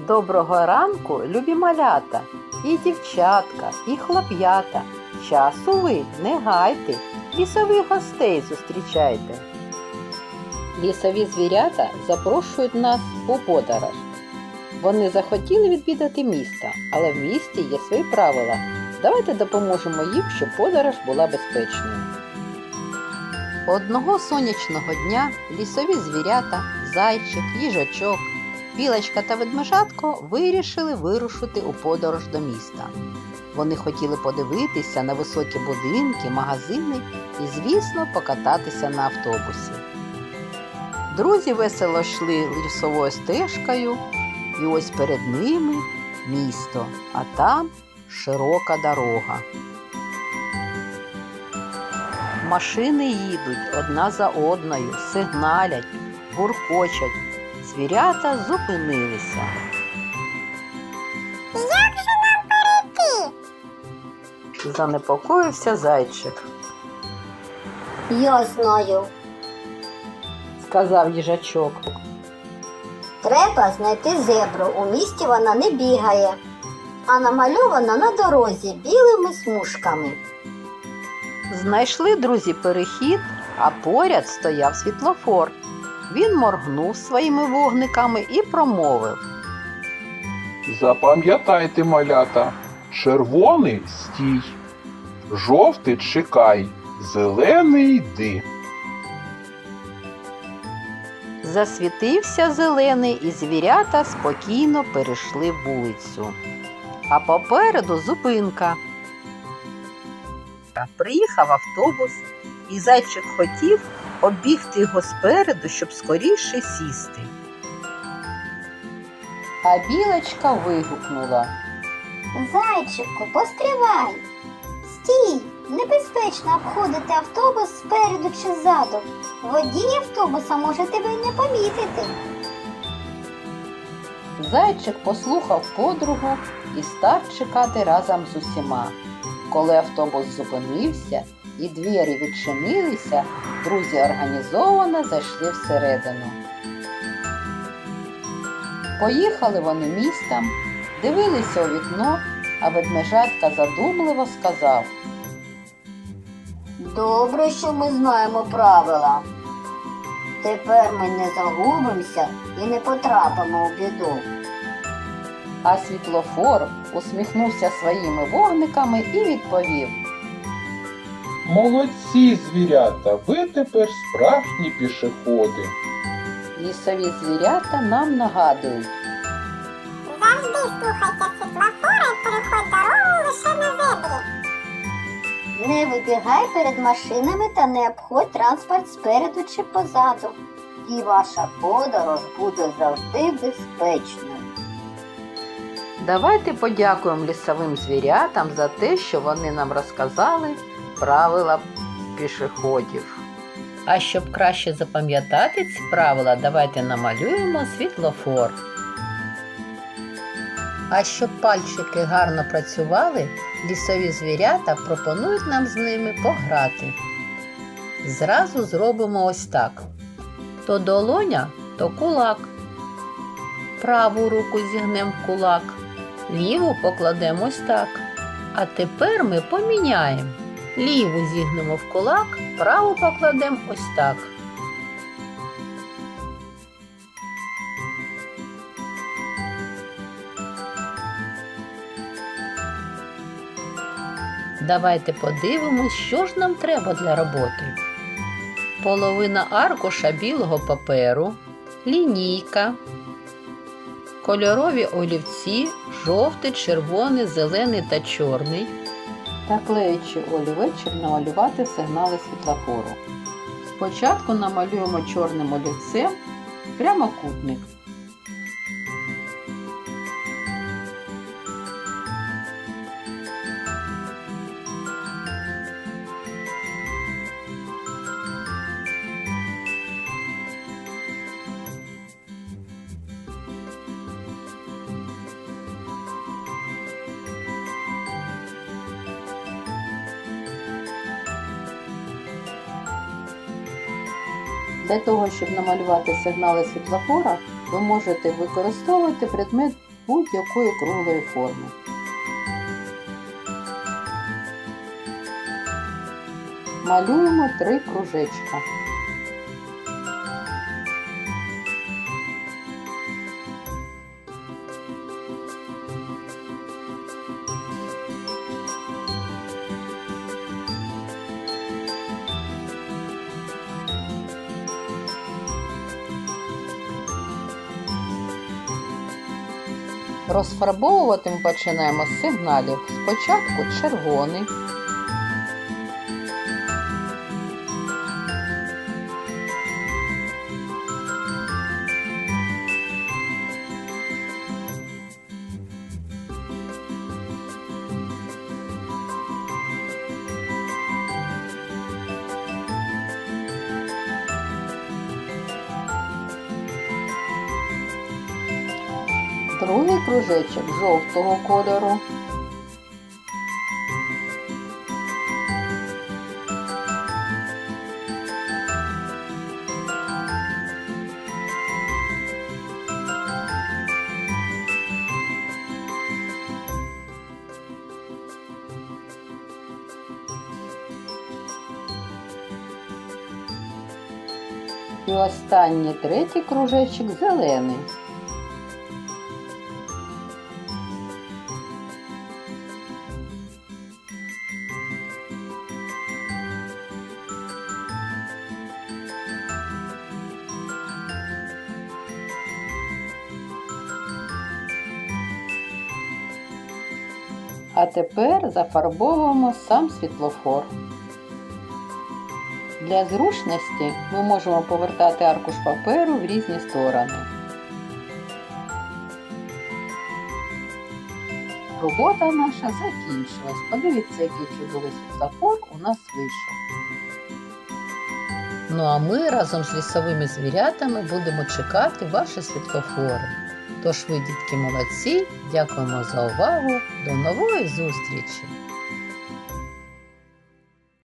Доброго ранку, любі малята, і дівчатка, і хлоп'ята. Часу ви не гайте, лісових гостей зустрічайте. Лісові звірята запрошують нас у подорож. Вони захотіли відвідати місто, але в місті є свої правила. Давайте допоможемо їм, щоб подорож була безпечною. Одного сонячного дня лісові звірята, зайчик, їжачок, білочка та ведмежатко вирішили вирушити у подорож до міста. Вони хотіли подивитися на високі будинки, магазини і, звісно, покататися на автобусі. Друзі весело йшли лісовою стежкою, і ось перед ними місто, а там широка дорога. Машини їдуть одна за одною, сигналять, гуркочуть. Звірята зупинилися. Як же нам перейти? Занепокоївся зайчик, Я знаю. сказав їжачок. Треба знайти зебру. У місті вона не бігає, а намальована на дорозі білими смужками. Знайшли друзі перехід, а поряд стояв світлофор. Він моргнув своїми вогниками і промовив. Запам'ятайте, малята, червоний стій, жовтий чекай, зелений йди. Засвітився зелений, і звірята спокійно перейшли вулицю. А попереду зупинка. Приїхав автобус, і зайчик хотів обігти його спереду, щоб скоріше сісти. А білочка вигукнула. Зайчику, постривай. Стій! Небезпечно обходити автобус спереду чи ззаду. Водій автобуса може тебе не помітити. Зайчик послухав подругу і став чекати разом з усіма. Коли автобус зупинився і двері відчинилися, друзі організовано зайшли всередину. Поїхали вони містом, дивилися у вікно, а ведмежатка задумливо сказав. Добре, що ми знаємо правила. Тепер ми не загубимося і не потрапимо у біду. А світлофор усміхнувся своїми вогниками і відповів. Молодці, звірята, ви тепер справжні пішоходи. Лісові звірята нам нагадують. Завжди слухайте світлофори переходь дорогу лише на зебрі. Не вибігай перед машинами та не обходь транспорт спереду чи позаду. І ваша подорож буде завжди безпечною. Давайте подякуємо лісовим звірятам за те, що вони нам розказали правила пішоходів. А щоб краще запам'ятати ці правила, давайте намалюємо світлофор. А щоб пальчики гарно працювали, лісові звірята пропонують нам з ними пограти. Зразу зробимо ось так: то долоня, то кулак. Праву руку зігнемо кулак, ліву покладемо ось так. А тепер ми поміняємо. Ліву зігнемо в кулак, праву покладемо ось так. Давайте подивимось, що ж нам треба для роботи. Половина аркуша білого паперу, лінійка, кольорові олівці, жовтий, червоний, зелений та чорний. Та клеючи олівець, намалювати сигнали світлофору. Спочатку намалюємо чорним олівцем прямокутник. Для того, щоб намалювати сигнали світлофора, ви можете використовувати предмет будь-якої круглої форми. Малюємо три кружечка. Розфарбовувати ми починаємо з сигналів. Спочатку червоний, другий кружечок жовтого кольору, і останній третій кружечок зелений. А тепер зафарбовуємо сам світлофор. Для зручності ми можемо повертати аркуш паперу в різні сторони. Робота наша закінчилась. Подивіться, який чудовий світлофор у нас вийшов. Ну а ми разом з лісовими звірятами будемо чекати ваші світлофори. Тож ви, дітки, молодці, дякуємо за увагу. До нової зустрічі!